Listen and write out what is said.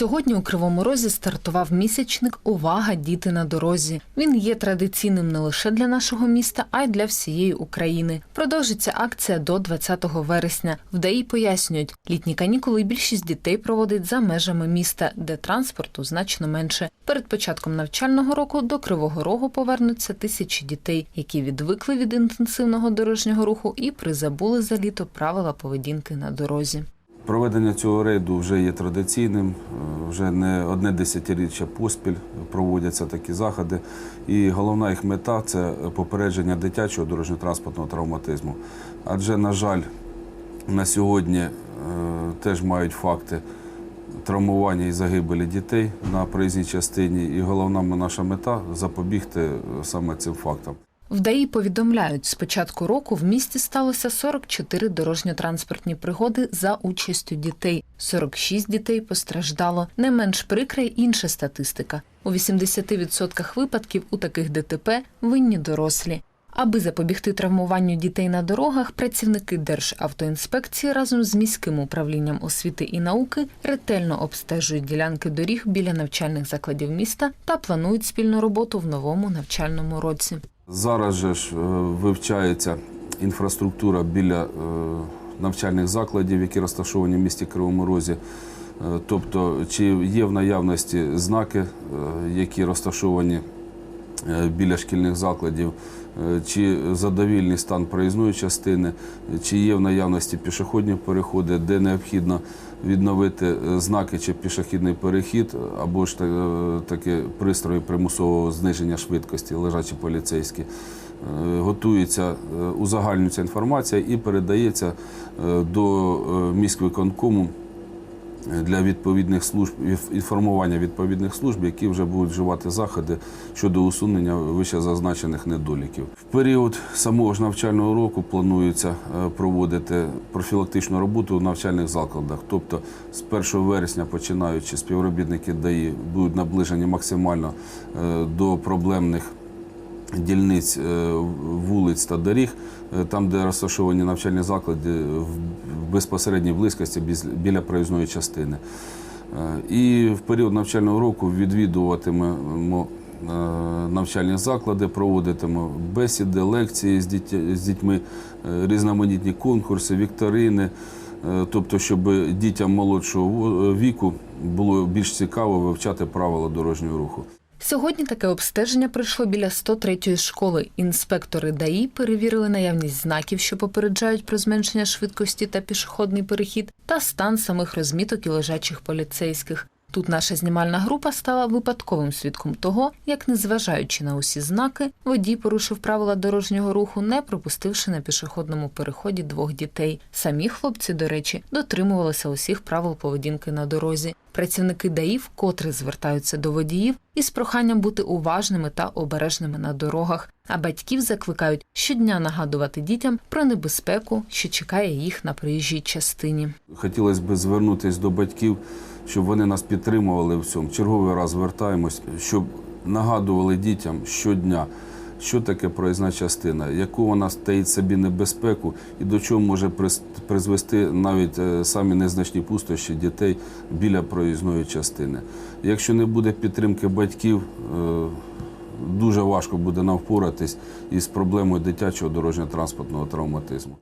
Сьогодні у Кривому Розі стартував місячник Увага, діти на дорозі. Він є традиційним не лише для нашого міста, а й для всієї України. Продовжиться акція до 20 вересня. В ДАІ пояснюють, літні канікули більшість дітей проводить за межами міста, де транспорту значно менше. Перед початком навчального року до Кривого Рогу повернуться тисячі дітей, які відвикли від інтенсивного дорожнього руху і призабули за літо правила поведінки на дорозі. Проведення цього рейду вже є традиційним. Е, Вже не одне десятиріччя поспіль проводяться такі заходи. І головна їх мета це попередження дитячого дорожньо-транспортного травматизму. Адже, на жаль, на сьогодні е, теж мають факти травмування і загибелі дітей на проїзній частині. І головна наша мета запобігти е, саме цим фактам. В ДАІ повідомляють, з початку року в місті сталося 44 дорожньо-транспортні пригоди за участю дітей. 46 дітей постраждало. Не менш прикра й інша статистика. У 80% випадків у таких ДТП винні дорослі. Аби запобігти травмуванню дітей на дорогах, працівники Державтоінспекції разом з міським управлінням освіти і науки ретельно обстежують ділянки доріг біля навчальних закладів міста та планують спільну роботу в новому навчальному році. Зараз же ж е, вивчається інфраструктура біля е, навчальних закладів, які розташовані в місті Кривому Розі. Е, Тобто, чи є в наявності знаки, які розташовані біля шкільних закладів, е, чи задовільний стан проїзної частини, чи є в наявності пішохідні переходи, де необхідно відновити е, знаки чи пішохідний перехід, або ж та- такі пристрої примусового зниження швидкості, лежачі поліцейські. Е, Готується, е, узагальнюється інформація і передається е, до е, міськвиконкому для відповідних служб інформування відповідних служб, які вже будуть вживати заходи щодо усунення вище зазначених недоліків. В період самого ж навчального року планується е, проводити профілактичну роботу у навчальних закладах. Тобто з 1 вересня, починаючи співробітники ДАІ будуть наближені максимально е, до проблемних дільниць е, вулиць та доріг, е, там, де розташовані навчальні заклади в безпосередній близькості біля проїзної частини. Е, І в період навчального року відвідуватимемо навчальні заклади, проводитимемо бесіди, лекції з дітьми, різноманітні конкурси, вікторини. Тобто, щоб дітям молодшого віку було більш цікаво вивчати правила дорожнього руху. Сьогодні таке обстеження пройшло біля 103-ї школи. Інспектори ДАІ перевірили наявність знаків, що попереджають про зменшення швидкості та пішохідний перехід, та стан самих розміток і лежачих поліцейських. Тут наша знімальна група стала випадковим свідком того, як, незважаючи на усі знаки, водій порушив правила дорожнього руху, не пропустивши на пішохідному переході двох дітей. Самі хлопці, до речі, дотримувалися усіх правил поведінки на дорозі. Працівники ДАІ вкотре звертаються до водіїв із проханням бути уважними та обережними на дорогах. А батьків закликають щодня нагадувати дітям про небезпеку, що чекає їх на проїжджій частині. Хотілося б звернутися до батьків, щоб вони нас підтримували в цьому. Черговий раз звертаємось, щоб нагадували дітям щодня, що таке проїзна частина, яку вона таїть собі небезпеку і до чого може призвести навіть е, самі незначні пустощі дітей біля проїзної частини. Якщо не буде підтримки батьків, е, дуже важко буде нам впоратись із проблемою дитячого дорожньо-транспортного травматизму.